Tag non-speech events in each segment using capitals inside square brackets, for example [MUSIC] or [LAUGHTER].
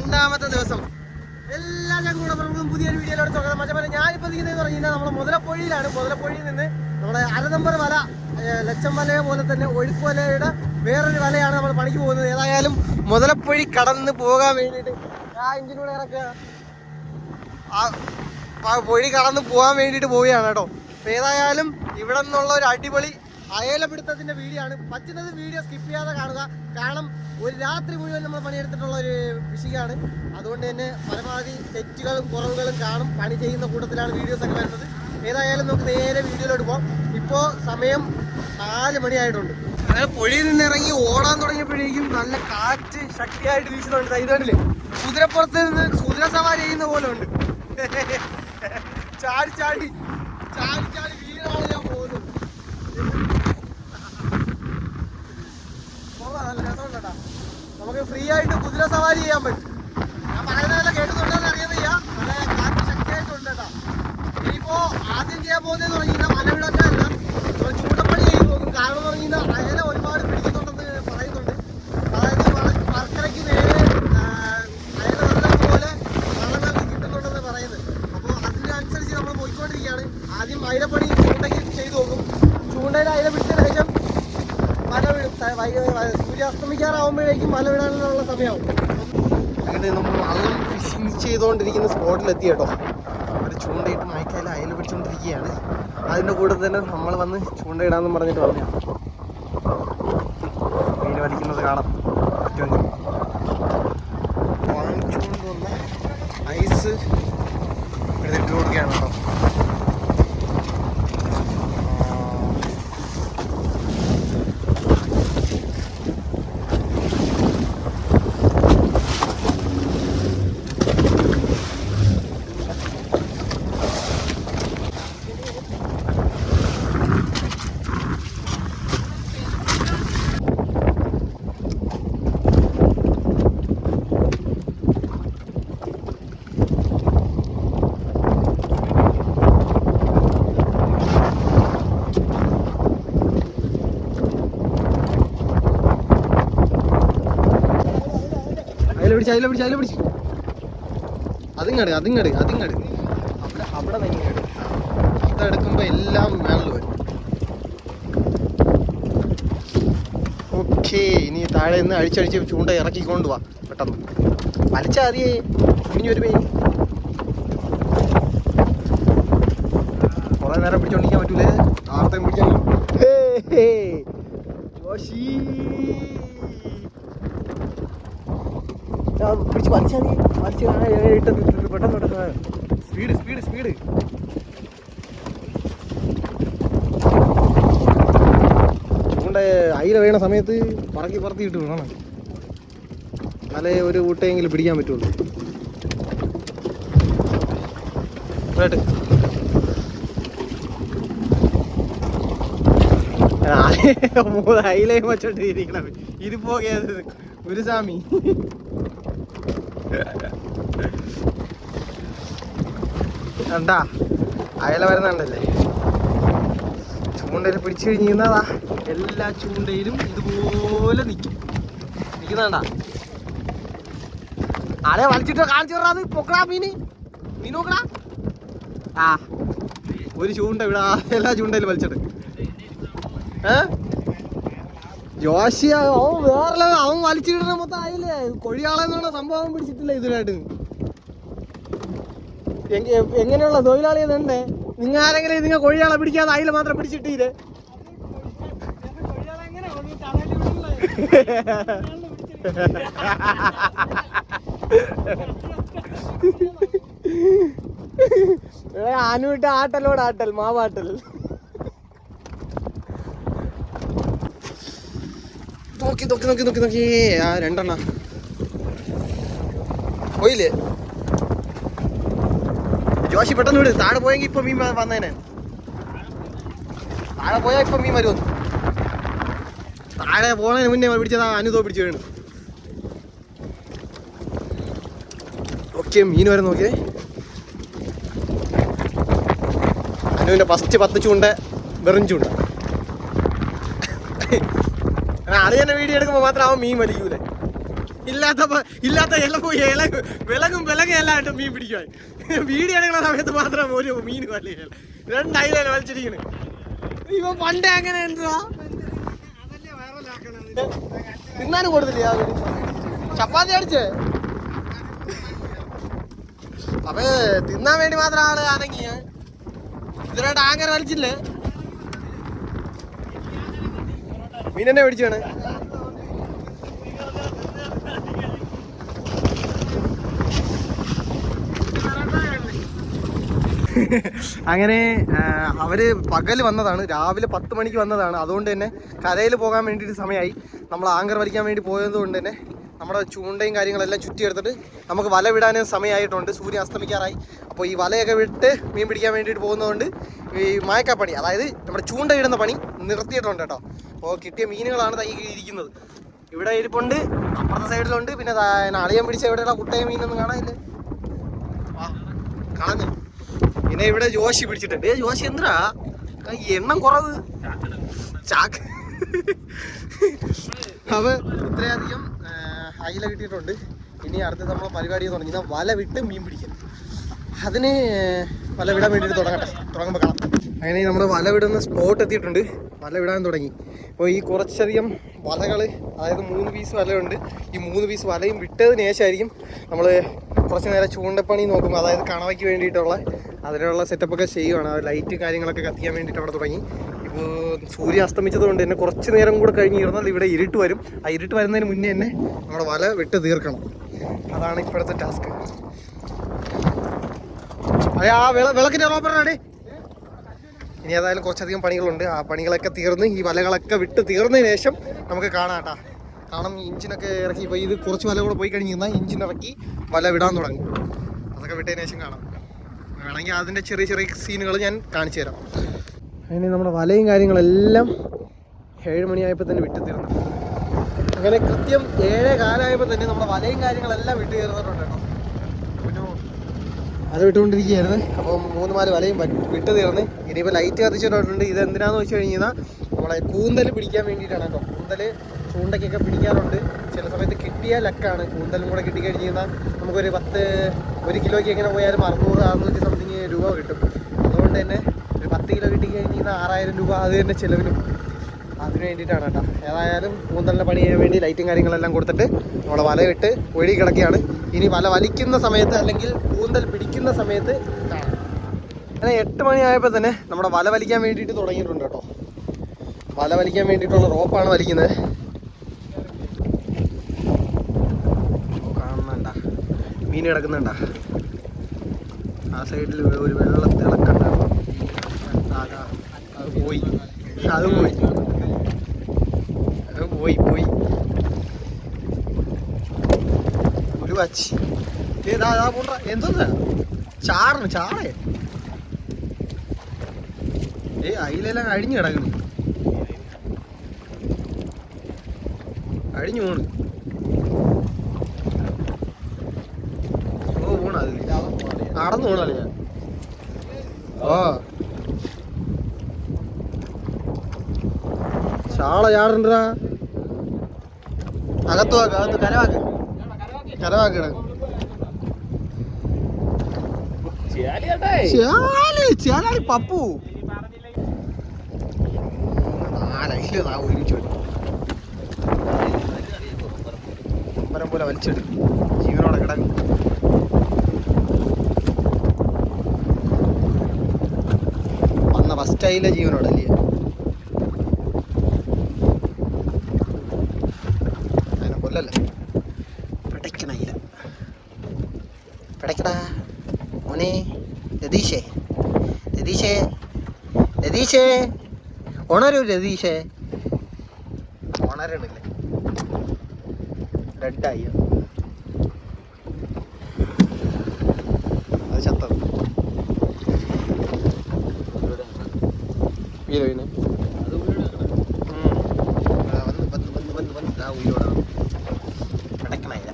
രണ്ടാമത്തെ ദിവസം. എല്ലാ ചങ്കൂടപ്പുറങ്ങളും പുതിയൊരു വീഡിയോയിലോട് സ്വാഗതം. മറ്റേ ഞാനിപ്പോൾ നിൽക്കുന്നത് പറഞ്ഞാൽ നമ്മുടെ മുതലപ്പൊഴിയിലാണ്. മുതലപ്പൊഴിയിൽ നിന്ന് നമ്മുടെ അരനമ്പർ വല ലക്ഷം വല പോലെ തന്നെ ഒഴുക്ക് വലയുടെ വേറൊരു വലയാണ് നമ്മൾ പണിക്ക് പോകുന്നത്. ഏതായാലും മുതലപ്പൊഴി കടന്ന് പോകാൻ വേണ്ടിയിട്ട് ആ എഞ്ചിനൂടെ ഇറക്കുക. ആ പൊഴി കടന്ന് പോകാൻ വേണ്ടിയിട്ട് പോവുകയാണ് കേട്ടോ. അപ്പോൾ ഏതായാലും ഇവിടെ നിന്നുള്ള ഒരു അടിപൊളി അയലപിടുത്തത്തിന്റെ വീഡിയോ ആണ്. പറ്റുന്നത് വീഡിയോ സ്കിപ്പ് ചെയ്യാതെ കാണുക. കാരണം ഒരു രാത്രി മുഴുവൻ നമ്മൾ പണിയെടുത്തിട്ടുള്ള ഒരു ഫിഷിംഗാണ് അതുകൊണ്ട് തന്നെ പരമാവധി തെറ്റുകളും കുറവുകളും കാണും. പണി ചെയ്യുന്ന കൂട്ടത്തിലാണ് വീഡിയോസ് ഒക്കെ വരുന്നത്. ഏതായാലും നമുക്ക് നേരെ വീഡിയോയിലോട്ട് പോകാം ഇപ്പോൾ സമയം നാല് മണിയായിട്ടുണ്ട്. അങ്ങനെ പൊഴിയിൽ നിന്ന് ഇറങ്ങി ഓടാൻ തുടങ്ങിയപ്പോഴേക്കും നല്ല കാറ്റ് ശക്തിയായിട്ട് വീശുന്നുണ്ട്. ഇതുകൊണ്ടില്ലേ ഇത് കണ്ടില്ലേ? കുതിരപ്പുറത്ത് നിന്ന് കുതിര സവാരി ചെയ്യുന്ന പോലെ ഉണ്ട്. [LAUGHS] ചാടി ചാടി ചാടി ചാടി വീടാണ് ഞാൻ പോകുന്നത് കൊള്ളാം, നല്ല രസമുണ്ട് കേട്ടോ. ഫ്രീ ആയിട്ട് കുതിര സവാരി ചെയ്യാൻ പറ്റും. ഞാൻ പറയുന്നതെല്ലാം കേട്ടുന്നുണ്ടെന്ന് അറിയാൻ വയ്യ നല്ല കാറ്റ് ശക്തിയായിട്ടുണ്ട് കേട്ടോ. ഇനിയിപ്പോ ആദ്യം ചെയ്യാൻ പോകുന്നതെന്ന് പറഞ്ഞാൽ മലവിടക്കല്ല നമ്മൾ ചൂടപ്പണി ചെയ്തു പോകും കാരണം എന്ന് പറഞ്ഞാൽ അയല ഒരുപാട് പിടിക്കുന്നുണ്ടെന്ന് പറയുന്നുണ്ട് അതായത് വ- വർക്കലയ്ക്ക് നേരെ ആ, അയല നല്ലപോലെ വള്ളം നൽകി കിട്ടുന്നുണ്ടെന്ന് പറയുന്നത് അപ്പോൾ അതിനനുസരിച്ച് നമ്മൾ പോയിക്കൊണ്ടിരിക്കുകയാണ് ആദ്യം അയലപ്പണി ചൂണ്ടയ്ക്ക് ചെയ്തു നോക്കും ചൂണ്ടയിൽ അയല പിടിച്ചതിന് ശേഷം മല വീഴും സ- വൈകി- വ- സൂര്യ അസ്തമിക്കാറാവുമ്പോഴേക്കും മല വിടാനുള്ള സമയമാവും അങ്ങനെ നമ്മൾ വള്ളം ഫിഷിങ് ചെയ്തുകൊണ്ടിരിക്കുന്ന സ്പോട്ടിലെത്തി കേട്ടോ. ഒരു ചൂണ്ടയിട്ട് മയക്കയിൽ അയൽ പിടിച്ചുകൊണ്ടിരിക്കുകയാണ് അതിന്റെ കൂടെ തന്നെ നമ്മൾ വന്ന് ചൂണ്ടയിടാമെന്ന് പറഞ്ഞിട്ട് പറഞ്ഞു മീൻ വലിക്കുന്നത് കാണാം പറ്റുമെങ്കിൽ വാങ്ങിച്ചുകൊണ്ട് വന്ന ഐസ് എടുത്തിട്ട് കൊടുക്കുകയാണ് കേട്ടോ അതിലെ പിടിച്ച് അതിലെ പിടിച്ച് അതിലെ പിടിച്ച്. അതിങ്ങട് അതിങ്ങട് അതിങ്ങട്. അവിടെ അവിടെ നിങ്ങട് അതെടുക്കുമ്പോ എല്ലാം മേളിൽ വരും. ഓക്കേ ഇനി താഴെ നിന്ന് അഴിച്ചടിച്ച് ചൂണ്ട ഇറക്കിക്കൊണ്ട് വാ പെട്ടെന്ന്. വലിച്ചാ മതിയേ ഇനി ഒരു മീൻ കുറെ നേരം പിടിച്ചോണ്ടിരിക്കാൻ പറ്റൂലേ? ആർത്തേം പിടിക്കാൻ ഹേ, ഹേ. ജോഷി ആ, പിടിച്ച് സ്പീഡ് സ്പീഡ് സ്പീഡ് നമ്മുടെ അയില വീണ സമയത്ത് പറക്കി പറത്തി ഇട്ട് വേണം. എന്നാലേ ഒരു ഊട്ടയെങ്കിലും പിടിക്കാൻ പറ്റുള്ളൂ. കേട്ട് മൂന്ന് അയിലയും ഇത് ഇരിക്കണം ഇരുപ്പോകയത് ഗുരുസ്വാമി. കണ്ടാ അയല വരുന്നുണ്ടല്ലേ? ചൂണ്ടയിൽ പിടിച്ചു കഴിഞ്ഞാ എല്ലാ ചൂണ്ടയിലും ഇതുപോലെ നിൽക്കും നിൽക്കുന്നുണ്ടാ അതെ വലിച്ചിട്ട് കാണിച്ചു തരാത് പൊക്കടാ മീന്. മീൻ നോക്കടാ. ആ. ഒരു ചൂണ്ട ഇവിടെ എല്ലാ ചൂണ്ടയിലും വലിച്ചിട്ട്. ഏ? ജോഷി അവൻ വേറെ. അവൻ വലിച്ചിടണ മൊത്തം ആയില്ലേ? കൊഴിയാളെന്നുള്ള സംഭവം പിടിച്ചിട്ടില്ല ഇതിനായിട്ട്? എങ്ക- എങ്ങനെയുള്ള തൊഴിലാളി തന്നെ നിങ്ങൾ ആരെങ്കിലും നിങ്ങൾ കൊഴിയാളെ പിടിക്കാതെ അയിൽ മാത്രം പിടിച്ചിട്ടീര്? ആനുവിട്ട് ആട്ടലോട് ആട്ടൽ മാവാട്ടൽ. നോക്കി നോക്കി നോക്കി നോക്കി നോക്കി. ആ രണ്ടെണ്ണ. പോയില്ലേ? ജോഷി പെട്ടെന്ന് വിട്. താഴെ പോയെങ്കിൽ ഇപ്പൊ മീൻ വന്നേനെ. താഴെ പോയാ ഇപ്പൊ മീൻ വരുമെന്ന്. താഴെ പോണതിന് മുന്നേ പിടിച്ചതാ അനുതോ പിടിച്ചു വീണ്. ഓക്കെ മീൻ വരെ നോക്കിയേ. അനുവിന്റെ ഫസ്റ്റ് പത്ത് ചൂണ്ട വെറും ചൂണ്ട. തന്നെ വീഡിയോ എടുക്കുമ്പോൾ മാത്രം അവൻ മീൻ വലിക്കൂലേ. ഇല്ലാത്ത ഇല്ലാത്ത ഇല പോയി ഇല വിളകും വിലങ്ങും എല്ലാം ആയിട്ട് മീൻ പിടിക്കുവാൻ. വീഡിയോ എടുക്കുന്ന സമയത്ത് മാത്രം ഒരു മീൻ വലിയ രണ്ടയില വലിച്ചിരിക്കണ്. ഇവ പണ്ടേ അങ്ങനെ എന്താ തിന്നാനും കൊടുത്തില്ല? ചപ്പാത്തി അടിച്ചേ? അപ്പൊ തിന്നാൻ വേണ്ടി മാത്രം ആൾ അനങ്ങിയ ഇതിനായിട്ട് ആങ്ങനെ വലിച്ചില്ലേ? മീനെന്നെ മേടിച്ചാണ്. അങ്ങനെ അവർ പകൽ വന്നതാണ്. രാവിലെ പത്ത് മണിക്ക് വന്നതാണ്. അതുകൊണ്ട് തന്നെ കരയിൽ പോകാൻ വേണ്ടിയിട്ട് സമയമായി നമ്മൾ ആങ്കർ വലിക്കാൻ വേണ്ടി പോയത് കൊണ്ട് തന്നെ നമ്മുടെ ചൂണ്ടയും കാര്യങ്ങളെല്ലാം ചുറ്റിയെടുത്തിട്ട് നമുക്ക് വല വിടാനും സമയമായിട്ടുണ്ട്. സൂര്യൻ അസ്തമിക്കാറായി. അപ്പോൾ ഈ വലയൊക്കെ വിട്ട് മീൻ പിടിക്കാൻ വേണ്ടിയിട്ട് പോകുന്നതുകൊണ്ട് ഈ മായക്കാപ്പണി അതായത് നമ്മുടെ ചൂണ്ട ഇടുന്ന പണി നിർത്തിയിട്ടുണ്ട് കേട്ടോ. അപ്പോൾ കിട്ടിയ മീനുകളാണ് തൈ ഇരിക്കുന്നത്. ഇവിടെ ഇരിപ്പുണ്ട് അപ്പുറത്തെ സൈഡിലുണ്ട്. പിന്നെ അളിയം അളിയൻ പിടിച്ച എവിടെയുള്ള കുട്ടയ മീനൊന്നും കാണാനില്ല? കളഞ്ഞു. പിന്നെ ഇവിടെ ജോഷി പിടിച്ചിട്ടുണ്ട്. ഏ ജോഷി എന്തിനാ? എണ്ണം കുറവ്. ചാക്ക്. അപ്പൊ ഇത്രയധികം അയില കിട്ടിയിട്ടുണ്ട്. ഇനി അടുത്ത് നമ്മൾ പരിപാടി പറഞ്ഞാൽ വല വിട്ട് മീൻ പിടിക്കും അതിന് വല വിടാൻ വേണ്ടിയിട്ട് തുടങ്ങട്ടെ. തുടങ്ങുമ്പോൾ കാണാം. അങ്ങനെ നമ്മൾ വല വിടുന്ന സ്പോട്ട് എത്തിയിട്ടുണ്ട്. വല വിടാൻ തുടങ്ങി. അപ്പോൾ ഈ കുറച്ചധികം വലകൾ അതായത് മൂന്ന് പീസ് വലയുണ്ട്. ഈ മൂന്ന് പീസ് വലയും വിട്ടതിന് ശേഷമായിരിക്കും നമ്മൾ കുറച്ച് നേരം ചൂണ്ടപ്പണി നോക്കും അതായത് കണവയ്ക്ക് വേണ്ടിയിട്ടുള്ള അതിനുള്ള സെറ്റപ്പൊക്കെ ചെയ്യുവാണ്. ലൈറ്റ് കാര്യങ്ങളൊക്കെ കത്തിക്കാൻ വേണ്ടിയിട്ട് അവിടെ തുടങ്ങി. ഇപ്പോൾ സൂര്യൻ അസ്തമിച്ചത് കൊണ്ട് തന്നെ കുറച്ച് നേരം കൂടെ കഴിഞ്ഞ് ഇരുന്നാൽ ഇവിടെ ഇരുട്ട് വരും. ആ ഇരുട്ട് വരുന്നതിന് മുന്നേ തന്നെ നമ്മുടെ വല വിട്ട് തീർക്കണം. അതാണ് ഇപ്പോഴത്തെ ടാസ്ക്. അതെ ആ വിള വിളക്കിന്റെ റോപ്പറാണേ ഇനി ഏതായാലും കുറച്ചധികം പണികളുണ്ട്. ആ പണികളൊക്കെ തീർന്ന് ഈ വലകളൊക്കെ വിട്ട് തീർന്നതിന് ശേഷം നമുക്ക് കാണാം കേട്ടാ. കാരണം ഇഞ്ചിനൊക്കെ ഇറക്കി ഇപ്പോൾ ഇത് കുറച്ച് വല കൂടെ പോയി കഴിഞ്ഞ് കഴിഞ്ഞാൽ ഇഞ്ചിൻ ഇറക്കി വല വിടാൻ തുടങ്ങും. അതൊക്കെ വിട്ടതിന് ശേഷം കാണാം. വേണമെങ്കിൽ അതിന്റെ ചെറിയ ചെറിയ സീനുകൾ ഞാൻ കാണിച്ചു തരാം. അതിന് നമ്മുടെ വലയും കാര്യങ്ങളെല്ലാം ഏഴ് മണിയായപ്പോൾ തന്നെ വിട്ടു തീർന്നു അങ്ങനെ കൃത്യം ഏഴേ കാലമായപ്പോൾ തന്നെ നമ്മുടെ വലയും കാര്യങ്ങളെല്ലാം വിട്ടു തീർന്നിട്ടുണ്ട് കേട്ടോ അത് വിട്ടുകൊണ്ടിരിക്കുകയായിരുന്നു. അപ്പോൾ മൂന്ന് നാല് വലയും വിട്ടു തീർന്ന് ഇനിയിപ്പോൾ ലൈറ്റ് കത്തിച്ചിട്ടുണ്ട്. ഇത് എന്തിനാന്ന് വെച്ച് കഴിഞ്ഞാൽ നമ്മളെ കൂന്തൽ പിടിക്കാൻ വേണ്ടിയിട്ടാണ് കേട്ടോ. കൂന്തൽ ചൂണ്ടയ്ക്കൊക്കെ പിടിക്കാറുണ്ട്. ചില സമയത്ത് കിട്ടിയ ലക്കാണ്. കൂന്തലും കൂടെ കിട്ടിക്കഴിഞ്ഞ് കഴിഞ്ഞാൽ നമുക്കൊരു പത്ത് ഒരു കിലോയ്ക്ക് എങ്ങനെ പോയാലും അറുന്നൂറ് അറുന്നൂറ്റി സംതിങ് രൂപ കിട്ടും. അതുകൊണ്ട് തന്നെ പത്ത് കിട്ടി കഴിഞ്ഞാൽ ആറായിരം രൂപ അത് തന്നെ ചിലവിനും അതിന് വേണ്ടിയിട്ടാണ് കേട്ടോ. ഏതായാലും കൂന്തലിന്റെ പണി ചെയ്യാൻ വേണ്ടി ലൈറ്റും കാര്യങ്ങളെല്ലാം കൊടുത്തിട്ട് നമ്മളെ വല ഇട്ട് ഒഴുകി കിടക്കുകയാണ്. ഇനി വല വലിക്കുന്ന സമയത്ത് അല്ലെങ്കിൽ കൂന്തൽ പിടിക്കുന്ന സമയത്ത് അങ്ങനെ എട്ട് മണിയായപ്പോൾ തന്നെ നമ്മുടെ വല വലിക്കാൻ വേണ്ടിയിട്ട് തുടങ്ങിയിട്ടുണ്ട് കേട്ടോ. വല വലിക്കാൻ വേണ്ടിയിട്ടുള്ള റോപ്പാണ് വലിക്കുന്നത്. കാണുന്നുണ്ട. മീൻ കിടക്കുന്നുണ്ട. ആ സൈഡിൽ ഒരു വെള്ള പോയി. അത് പോയി. പോയി പോയി. ഒരു വച്ച്. ഏതാ അതാ പോണ്ട. എന്തോന്നാ? ചാറിന് ചാടേ. ഏ അയിലെല്ലാം അഴിഞ്ഞു കിടക്കണം അഴിഞ്ഞു പോണ്. ഓ പോണ അത്. നടന്നു പോണല്ലേ ഓ. കരവാക്ക്. കിടക്കും ചാൽ ചാലാളി പപ്പു. പോലെ വലിച്ചിടും. ജീവനോടെ കിടക്കും. വന്ന ഫസ്റ്റ് ആയില്ല ജീവനോടെ പിടയ്ക്കടാ മോനെ രതീഷേ രതീഷേ രതീഷേ ഉണരൂ രതീഷേ ഉണരണില്ലേ റെഡായി അത് ചത്തത് വീര അത് ഉയരോടാണ് വന്ന് വന്ന് വന്ന് വന്ന് ആ ഉയ്യോടാ പിടയ്ക്കണയില്ല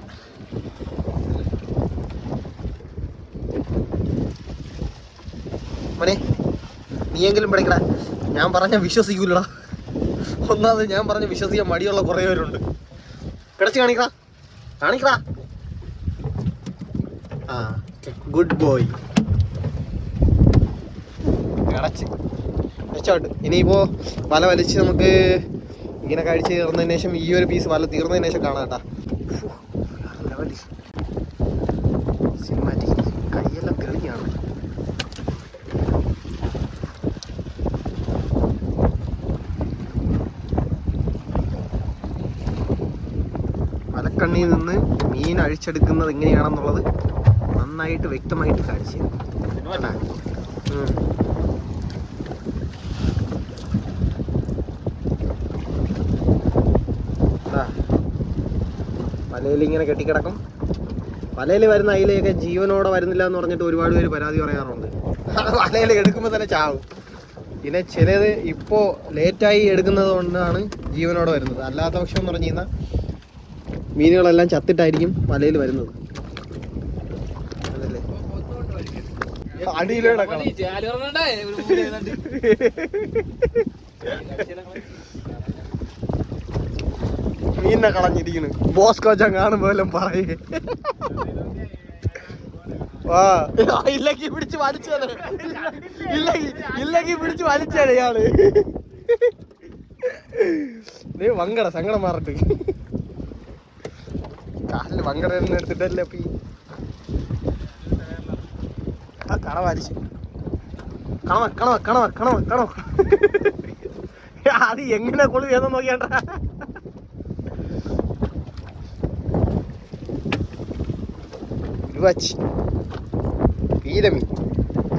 മോനെ നീയെങ്കിലും പഠിക്കടാ ഞാൻ പറഞ്ഞ വിശ്വസിക്കൂലടാ. ഒന്നാമത് ഞാൻ പറഞ്ഞ വിശ്വസിക്കാൻ മടിയുള്ള കുറേ പേരുണ്ട്. കിടച്ച് കാണിക്കടാ. കാണിക്കടാ. ആ ഗുഡ് ബോയ് കിടച്ച്. വെച്ചോട്ട്. ഇനിയിപ്പോ വല വലിച്ച് നമുക്ക് ഇങ്ങനെ കഴിച്ച് തീർന്നതിന് ശേഷം ഈ ഒരു പീസ് വല തീർന്നതിന് ശേഷം കാണാം കേട്ടാ. വലക്കണ്ണിയിൽ നിന്ന് മീൻ അഴിച്ചെടുക്കുന്നത് എങ്ങനെയാണെന്നുള്ളത് നന്നായിട്ട് വ്യക്തമായിട്ട് കാണിച്ചു ഇങ്ങനെ കെട്ടിക്കിടക്കും. വലയിൽ വരുന്ന അയിലയൊക്കെ ജീവനോടെ വരുന്നില്ല എന്ന് പറഞ്ഞിട്ട് ഒരുപാട് പേര് പരാതി പറയാറുണ്ട്. വലയിൽ എടുക്കുമ്പോൾ തന്നെ ചാവും. പിന്നെ ചിലത് ഇപ്പോൾ ലേറ്റായി എടുക്കുന്നത് കൊണ്ടാണ് ജീവനോടെ വരുന്നത്. അല്ലാത്ത പക്ഷം എന്ന് പറഞ്ഞു കഴിഞ്ഞാൽ മീനുകളെല്ലാം ചത്തിട്ടായിരിക്കും വലയിൽ വരുന്നത്. അടിയിലൂടെ മീനിനെ കളഞ്ഞിരിക്കുന്നു. ബോസ് കോച്ചാൻ കാണുമ്പോ എല്ലാം പറയേ. ഇല്ലെങ്കിൽ പിടിച്ച് വലിച്ചത് ഇല്ലെങ്കിൽ ഇല്ലെങ്കിൽ പിടിച്ച് വലിച്ചാണ് ഇയാൾ. വങ്കട സങ്കടം മാറട്ട്. കാലിൽ വങ്കട എടുത്തിട്ടല്ലേ അപ്പൊ? ആ കണ വലിച്ചു കണ കണവ കണവ കണവ കണവ [LAUGHS] അത് എങ്ങനെ കൊള്ളു ഏതെന്ന് നോക്കിയാണ്ട? ഉരുവാച്ചി പീരമി.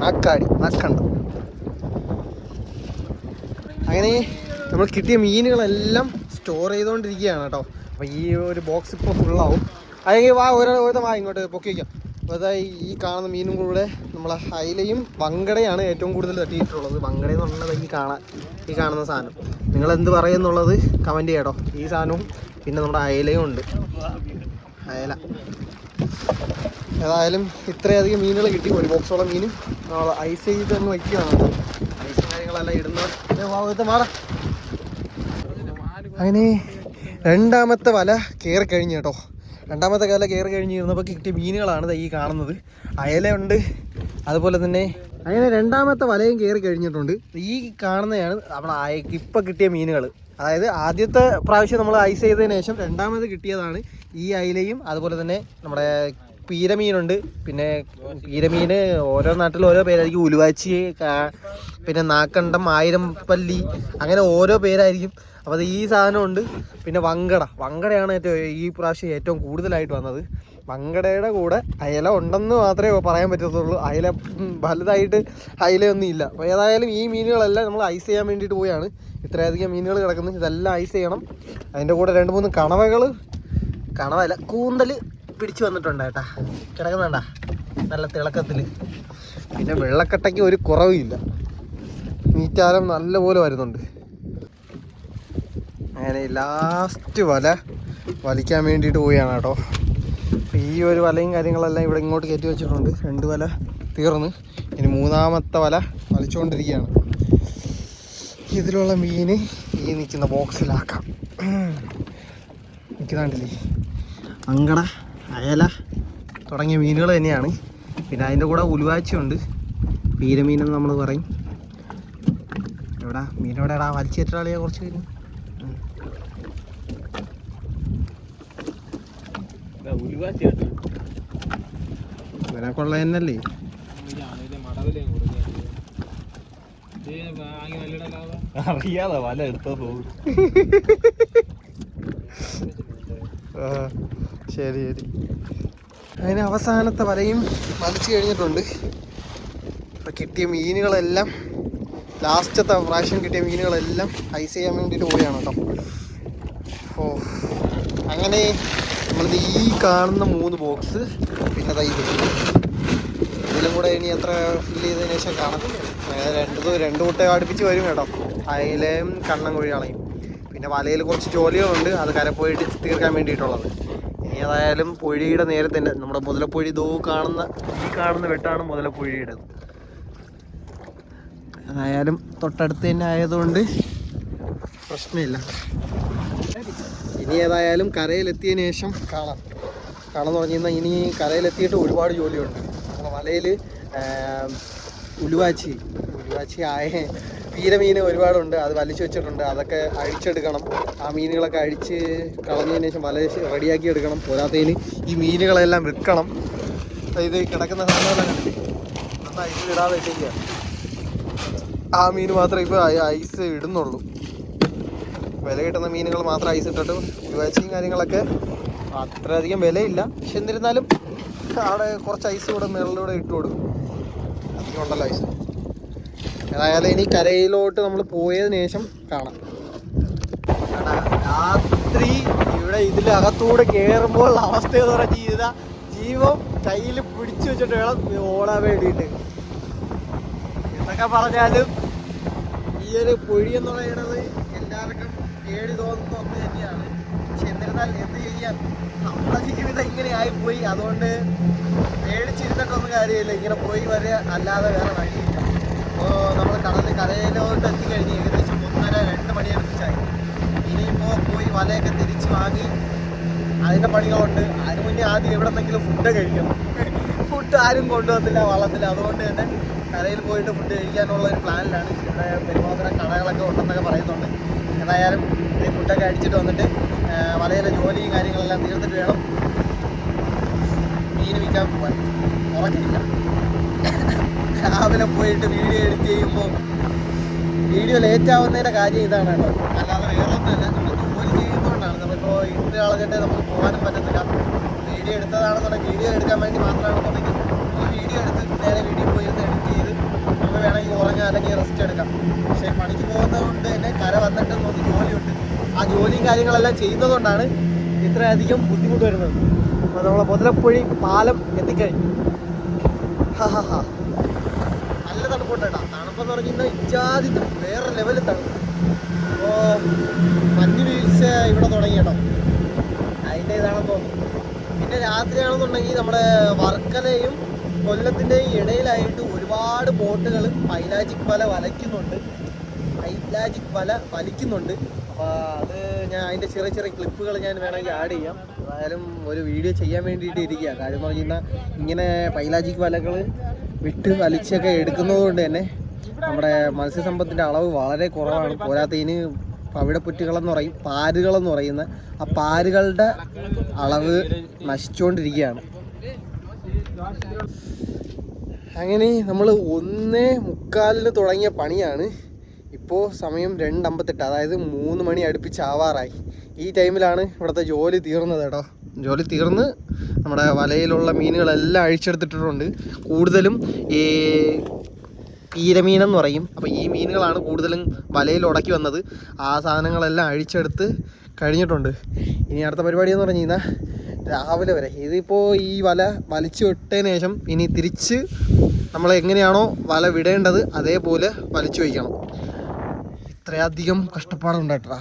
നാക്കാടി നാക്കണ്ട. അങ്ങനെ നമ്മൾ കിട്ടിയ മീനുകളെല്ലാം സ്റ്റോർ ചെയ്തുകൊണ്ടിരിക്കുകയാണ് കേട്ടോ. അപ്പോൾ ഈ ഒരു ബോക്സ് ഇപ്പോൾ ഫുള്ളാവും അല്ലെങ്കിൽ വാ ഒരു ഒരു വാ ഇങ്ങോട്ട് പൊക്കി വയ്ക്കാം അപ്പോൾ ഈ കാണുന്ന മീനും കൂടെ നമ്മളെ അയിലയും വങ്കടയാണ് ഏറ്റവും കൂടുതൽ തട്ടിയിട്ടുള്ളത്. വങ്കട എന്ന് പറഞ്ഞത് ഈ കാണാൻ ഈ കാണുന്ന സാധനം. നിങ്ങൾ എന്ത് പറയുന്നുള്ളത് കമന്റ് ചെയ്യട്ടോ. ഈ സാധനവും പിന്നെ നമ്മുടെ അയലയും ഉണ്ട്. അയല. ഏതായാലും ഇത്രയധികം മീനുകൾ കിട്ടി. ഒരു ബോക്സോളം മീൻ. നമ്മൾ ഐസ് ചെയ്ത് ഒന്ന് വയ്ക്കുകയാണ് ഐസ് കാര്യങ്ങളെല്ലാം ഇടുന്ന ഏ, മാറ അങ്ങനെ രണ്ടാമത്തെ വല കയറി കഴിഞ്ഞു കേട്ടോ. രണ്ടാമത്തെ വല കയറി കഴിഞ്ഞിരുന്നപ്പോൾ കിട്ടിയ മീനുകളാണ് ഈ കാണുന്നത്. അയലയുണ്ട്. അതുപോലെ തന്നെ അങ്ങനെ രണ്ടാമത്തെ വലയും കയറി കഴിഞ്ഞിട്ടുണ്ട്. ഈ കാണുന്നതാണ് നമ്മൾ ഇപ്പം കിട്ടിയ മീനുകൾ. അതായത് ആദ്യത്തെ പ്രാവശ്യം നമ്മൾ ഐസ് ചെയ്തതിന് ശേഷം രണ്ടാമത് കിട്ടിയതാണ് ഈ അയിലയും അതുപോലെ തന്നെ നമ്മുടെ പീരമീനുണ്ട്. പിന്നെ പീരമീൻ ഓരോ നാട്ടിലും ഓരോ പേരായിരിക്കും. ഉലുവാച്ചി പിന്നെ നാക്കണ്ടം ആയിരം പല്ലി അങ്ങനെ ഓരോ പേരായിരിക്കും. അപ്പോൾ ഈ സാധനമുണ്ട് പിന്നെ വങ്കട. വങ്കടയാണ് ഏറ്റവും ഈ പ്രാവശ്യം ഏറ്റവും കൂടുതലായിട്ട് വന്നത്. വങ്കടയുടെ കൂടെ അയല ഉണ്ടെന്ന് മാത്രമേ പറയാൻ പറ്റത്തുള്ളൂ. അയല വലുതായിട്ട് അയലയൊന്നും ഇല്ല. അപ്പോൾ ഏതായാലും ഈ മീനുകളെല്ലാം നമ്മൾ ഐസ് ചെയ്യാൻ വേണ്ടിയിട്ട് പോയാണ് ഇത്രയധികം മീനുകൾ കിടക്കുന്നത് ഇതെല്ലാം ഐസ് ചെയ്യണം. അതിന്റെ കൂടെ രണ്ട് മൂന്ന് കണവകൾ കണവല്ല കൂന്തൽ പിടിച്ചു വന്നിട്ടുണ്ട് കേട്ടാ. കിടക്കുന്നുണ്ടാ? നല്ല തിളക്കത്തിൽ പിന്നെ വെള്ളക്കട്ടയ്ക്ക് ഒരു കുറവില്ല. മീറ്റാരം നല്ലപോലെ വരുന്നുണ്ട്. അങ്ങനെ ലാസ്റ്റ് വല വലിക്കാൻ വേണ്ടിയിട്ട് പോവുകയാണ് കേട്ടോ. ഈ ഒരു വലയും കാര്യങ്ങളെല്ലാം ഇവിടെ ഇങ്ങോട്ട് കയറ്റി വെച്ചിട്ടുണ്ട്. രണ്ട് വല തീർന്ന്. ഇനി മൂന്നാമത്തെ വല വലിച്ചുകൊണ്ടിരിക്കുകയാണ് ഇതിലുള്ള മീന് ഈ നിൽക്കുന്ന ബോക്സിലാക്കാം. നിൽക്കുന്നുണ്ടല്ലേ? അങ്കട അയല തുടങ്ങിയ മീനുകൾ തന്നെയാണ്. പിന്നെ അതിന്റെ കൂടെ ഉലുവാച്ചുണ്ട് പീരമീനെന്ന് നമ്മൾ പറയും. എവിടാ? മീനോടെടാ വലിച്ചേറ്റാളിയാ കുറച്ച് പേര്. ഇവനൊക്കെയുള്ള തന്നെയല്ലേ അറിയാതെ വല എടുത്തോ ശരി ശരി. അതിന് അവസാനത്തെ വലയും വലിച്ചു കഴിഞ്ഞിട്ടുണ്ട്. ഇപ്പം കിട്ടിയ മീനുകളെല്ലാം ലാസ്റ്റത്തെ പ്രാവശ്യം കിട്ടിയ മീനുകളെല്ലാം ഐസ് ചെയ്യാൻ വേണ്ടിയിട്ട് പോവുകയാണ് കേട്ടോ. ഓ അങ്ങനെ നമ്മളിത് ഈ കാണുന്ന മൂന്ന് ബോക്സ് പിന്നെ തൈ ഇതിലും കൂടെ ഇനി എത്ര ഫില്ല് ചെയ്തതിന് ശേഷം കാണാം രണ്ട് രണ്ട് കൂട്ടം അടുപ്പിച്ച് വരും കേട്ടോ. അയിലയും കണ്ണൻ കോഴിയാളെയും പിന്നെ വലയിൽ കുറച്ച് ജോലികളുണ്ട്. അത് കര പോയിട്ട് തീർക്കാൻ വേണ്ടിയിട്ടുള്ളത്. ഇനി ഏതായാലും പുഴിയുടെ നേരെ തന്നെ നമ്മുടെ മുതലപ്പുഴി ദോ കാണുന്ന ഈ കാണുന്ന വെട്ടാണ് മുതലപ്പുഴിയുടെ. ഏതായാലും തൊട്ടടുത്ത് തന്നെ ആയതുകൊണ്ട് പ്രശ്നമില്ല. ഇനി ഏതായാലും കരയിലെത്തിയതിന് ശേഷം കാണാം. പറഞ്ഞു കഴിഞ്ഞാൽ ഇനി കരയിലെത്തിയിട്ട് ഒരുപാട് ജോലിയുണ്ട്. നമ്മുടെ വലയിൽ ഉലുവാച്ചി ഉലുവാച്ചി ആയ പീരമീൻ ഒരുപാടുണ്ട്. അത് വലിച്ചു വെച്ചിട്ടുണ്ട്. അതൊക്കെ അഴിച്ചെടുക്കണം. ആ മീനുകളൊക്കെ അഴിച്ച് കളഞ്ഞതിന് ശേഷം വല റെഡിയാക്കി എടുക്കണം. പോരാത്തതിന് ഈ മീനുകളെല്ലാം വിൽക്കണം. ഇത് കിടക്കുന്ന സാധനമെല്ലാം കണ്ടില്ലേ? ഐസ് ഐസിൽ ഇടാതെ ആ മീൻ മാത്രമേ ഇപ്പോൾ ഐസ് ഇടുന്നുള്ളൂ. വില കിട്ടുന്ന മീനുകൾ മാത്രം ഐസ് ഇട്ടിട്ട് ഉലുവാച്ചിയും കാര്യങ്ങളൊക്കെ അത്രയധികം വിലയില്ല. പക്ഷെ എന്നിരുന്നാലും അവിടെ കുറച്ച് ഐസ് കൂടെ മേളിലൂടെ ഇട്ട് കൊടുക്കും. അധികം ഉണ്ടല്ലോ ഐസ് ഏതായാലും ഇനി കരയിലോട്ട് നമ്മൾ പോയതിനു ശേഷം കാണാം. രാത്രി ഇവിടെ ഇതിലകത്തൂടെ കയറുമ്പോൾ അവസ്ഥ എന്ന് പറഞ്ഞാൽ ചെയ്ത ജീവം കയ്യിൽ പിടിച്ചു വെച്ചിട്ട് വേണം ഓടാൻ വേണ്ടിയിട്ട്. എന്തൊക്കെ പറഞ്ഞാലും ഈ ഒരു പൊഴി എന്ന് പറയുന്നത് പേടി തോന്നുന്ന ഒന്ന് തന്നെയാണ്. പക്ഷെ എന്നിരുന്നാൽ എന്ത് ചെയ്യാൻ നമ്മുടെ ജീവിതം ഇങ്ങനെ ആയിപ്പോയി. അതുകൊണ്ട് പേടിച്ചിരുന്നിട്ടൊന്നും കാര്യമില്ല. ഇങ്ങനെ പോയി വരെ അല്ലാതെ വേറെ വഴിയില്ല. അപ്പോൾ നമ്മൾ കടലിൽ കരയിലോട്ട് എത്തിക്കഴിഞ്ഞ് ഏകദേശം ഒന്നര രണ്ട് മണി അടുപ്പിച്ചായി ഇനിയിപ്പോൾ പോയി വലയൊക്കെ തിരിച്ച് വാങ്ങി അതിന്റെ പണികളുണ്ട്. അതിന് മുന്നേ ആദ്യം എവിടെ ഫുഡ് കഴിക്കണം. [LAUGHS] ഫുഡ് ആരും കൊണ്ടുവന്നില്ല വള്ളത്തില്ല അതുകൊണ്ട് തന്നെ കരയിൽ പോയിട്ട് ഫുഡ് കഴിക്കാനുള്ള ഒരു പ്ലാനിലാണ് ഇവിടെ പെരുമാതരം കടകളൊക്കെ ഉണ്ടെന്നൊക്കെ പറയുന്നുണ്ട്. എന്തായാലും ഈ ഫുഡൊക്കെ അടിച്ചിട്ട് വന്നിട്ട് വലയിലെ ജോലിയും കാര്യങ്ങളെല്ലാം തീർത്തിട്ട് വേണം മീൻ വിൽക്കാൻ പോകാൻ ഉറക്കില്ല രാവിലെ പോയിട്ട് വീഡിയോ എഡിറ്റ് ചെയ്യുമ്പോൾ വീഡിയോ ലേറ്റ് ആവുന്നതിന്റെ കാര്യം ഇതാണ് കേട്ടോ. അല്ലാതെ വേറെ ഒന്നുമല്ല നമ്മൾ ജോലി ചെയ്യുന്നതുകൊണ്ടാണ്. നമ്മളിപ്പോൾ ഇത്ര കളഞ്ഞിട്ട് നമുക്ക് പോകാനും പറ്റത്തില്ല. വീഡിയോ എടുത്തതാണെന്നുണ്ടെങ്കിൽ വീഡിയോ എടുക്കാൻ വേണ്ടി മാത്രമാണ് എടുത്ത് നേരെ വീഡിയോ പോയി എഡിറ്റ് ചെയ്ത് നമുക്ക് വേണമെങ്കിൽ ഉറങ്ങാം അല്ലെങ്കിൽ റെസ്റ്റ് എടുക്കാം. പക്ഷേ പണിക്ക് പോകുന്നത് കൊണ്ട് തന്നെ കര വന്നിട്ട് നമുക്ക് ജോലിയുണ്ട്. ആ ജോലിയും കാര്യങ്ങളെല്ലാം ചെയ്യുന്നതുകൊണ്ടാണ് ഇത്രയധികം ബുദ്ധിമുട്ട് വരുന്നത്. അപ്പോൾ നമ്മളെ മുതലപ്പൊഴി പാലം എത്തിക്കഴിഞ്ഞു. നല്ല തണുപ്പുണ്ട് കേട്ടോ. തണുപ്പെന്ന് പറഞ്ഞാൽ ഇജാതി വേറെ ലെവലിൽ തണുപ്പ്. അപ്പോൾ മഞ്ഞ് വീഴ്ച ഇവിടെ തുടങ്ങി കേട്ടോ. അതിന്റെ ഇതാണെന്ന് തോന്നുന്നു. പിന്നെ രാത്രിയാണെന്നുണ്ടെങ്കിൽ നമ്മുടെ വർക്കലയും കൊല്ലത്തിന്റെയും ഇടയിലായിട്ട് ഒരുപാട് ബോട്ടുകൾ പൈലാജിക് വല വലയ്ക്കുന്നുണ്ട്. പൈലാജിക് വല വലിക്കുന്നുണ്ട്. അപ്പോൾ അത് ഞാൻ അതിന്റെ ചെറിയ ചെറിയ ക്ലിപ്പുകൾ ഞാൻ വേണമെങ്കിൽ ആഡ് ചെയ്യാം. എന്തായാലും ഒരു വീഡിയോ ചെയ്യാൻ വേണ്ടിയിട്ട് ഇരിക്കുക കാര്യം പറഞ്ഞു ഇങ്ങനെ പൈലാജിക് വലകൾ വിട്ട് വലിച്ചൊക്കെ എടുക്കുന്നത് കൊണ്ട് തന്നെ നമ്മുടെ മത്സ്യസമ്പത്തിന്റെ അളവ് വളരെ കുറവാണ്. പോരാത്തതിന് പവിടപ്പുറ്റുകളെന്ന് പറയും പാരുകളെന്ന് പറയുന്ന ആ പാരുകളുടെ അളവ് നശിച്ചുകൊണ്ടിരിക്കുകയാണ്. അങ്ങനെ നമ്മൾ ഒന്നേ മുക്കാലിന് തുടങ്ങിയ പണിയാണ്. ഇപ്പോൾ സമയം രണ്ടമ്പത്തെട്ട് അതായത് മൂന്ന് മണി അടുപ്പിച്ച് ആവാറായി ഈ ടൈമിലാണ് ഇവിടുത്തെ ജോലി തീർന്നത് കേട്ടോ. ജോലി തീർന്ന് നമ്മുടെ വലയിലുള്ള മീനുകളെല്ലാം അഴിച്ചെടുത്തിട്ടുണ്ട്. കൂടുതലും ഈ പീരമീനെന്ന് പറയും. അപ്പോൾ ഈ മീനുകളാണ് കൂടുതലും വലയിൽ ഉടക്കി വന്നത്. ആ സാധനങ്ങളെല്ലാം അഴിച്ചെടുത്ത് കഴിഞ്ഞിട്ടുണ്ട്. ഇനി അടുത്ത പരിപാടി എന്ന് പറഞ്ഞു കഴിഞ്ഞാൽ രാവിലെ വരെ. ഇതിപ്പോൾ ഈ വല വലിച്ചു വിട്ടതിന് ശേഷം ഇനി തിരിച്ച് നമ്മൾ എങ്ങനെയാണോ വല വിടേണ്ടത് അതേപോലെ വലിച്ചു വയ്ക്കണം. ഇത്രയധികം കഷ്ടപ്പാടുണ്ടായിട്ടാ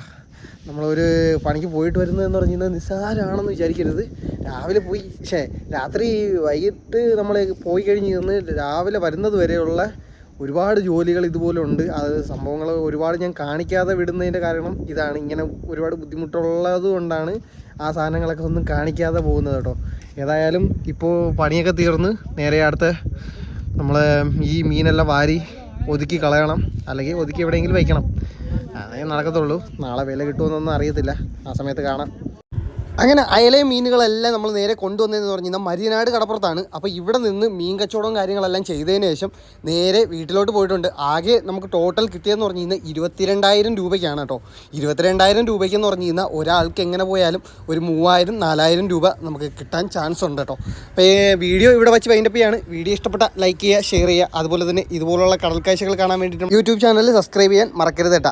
നമ്മളൊരു പണിക്ക് പോയിട്ട് വരുന്നതെന്ന് പറഞ്ഞു കഴിഞ്ഞാൽ നിസ്സാരമാണെന്ന് വിചാരിക്കരുത്. രാവിലെ പോയി പക്ഷേ രാത്രി വൈകിട്ട് നമ്മൾ പോയി കഴിഞ്ഞ് നിന്ന് രാവിലെ വരുന്നത് വരെയുള്ള ഒരുപാട് ജോലികൾ ഇതുപോലെ ഉണ്ട്. അത് സംഭവങ്ങൾ ഒരുപാട് ഞാൻ കാണിക്കാതെ വിടുന്നതിന്റെ കാരണം ഇതാണ്. ഇങ്ങനെ ഒരുപാട് ബുദ്ധിമുട്ടുള്ളത് കൊണ്ടാണ് ആ സാധനങ്ങളൊക്കെ ഒന്നും കാണിക്കാതെ പോകുന്നത് കേട്ടോ. ഏതായാലും ഇപ്പോൾ പണിയൊക്കെ തീർന്ന് നേരെ അടുത്ത നമ്മൾ ഈ മീനെല്ലാം വാരി ഒതുക്കി കളയണം. അല്ലെങ്കിൽ ഒതുക്കി എവിടെയെങ്കിലും വയ്ക്കണം അതേ നടക്കത്തുള്ളൂ. നാളെ വില കിട്ടുമെന്നൊന്നും അറിയത്തില്ല. ആ സമയത്ത് കാണാം. അങ്ങനെ അയലേ മീനുകളെല്ലാം നമ്മൾ നേരെ കൊണ്ടുവന്നതെന്ന് പറഞ്ഞു കഴിഞ്ഞാൽ മരിയനാട് കടപ്പുറത്താണ്. അപ്പോൾ ഇവിടെ നിന്ന് മീൻ കച്ചവടവും കാര്യങ്ങളെല്ലാം ചെയ്തതിന് ശേഷം നേരെ വീട്ടിലോട്ട് പോയിട്ടുണ്ട്. ആകെ നമുക്ക് ടോട്ടൽ കിട്ടിയതെന്ന് പറഞ്ഞു കഴിഞ്ഞാൽ ഇരുപത്തിരണ്ടായിരം രൂപയ്ക്കാണ് കേട്ടോ. ഇരുപത്തിരണ്ടായിരം രൂപയ്ക്ക് എന്ന് പറഞ്ഞു കഴിഞ്ഞാൽ ഒരാൾക്ക് എങ്ങനെ പോയാലും ഒരു മൂവായിരം നാലായിരം രൂപ നമുക്ക് കിട്ടാൻ ചാൻസ് ഉണ്ട് കേട്ടോ. അപ്പോൾ വീഡിയോ ഇവിടെ വെച്ച് വൈൻഡപ്പ് ചെയ്യാണ്. വീഡിയോ ഇഷ്ടപ്പെട്ട ലൈക്ക് ചെയ്യുക ഷെയർ ചെയ്യുക. അതുപോലെ തന്നെ ഇതുപോലുള്ള കടൽക്കാഴ്ചകൾ കാണാൻ വേണ്ടിയിട്ട് യൂട്യൂബ് ചാനൽ സബ്സ്ക്രൈബ് ചെയ്യാൻ മറക്കരുത് കേട്ടോ.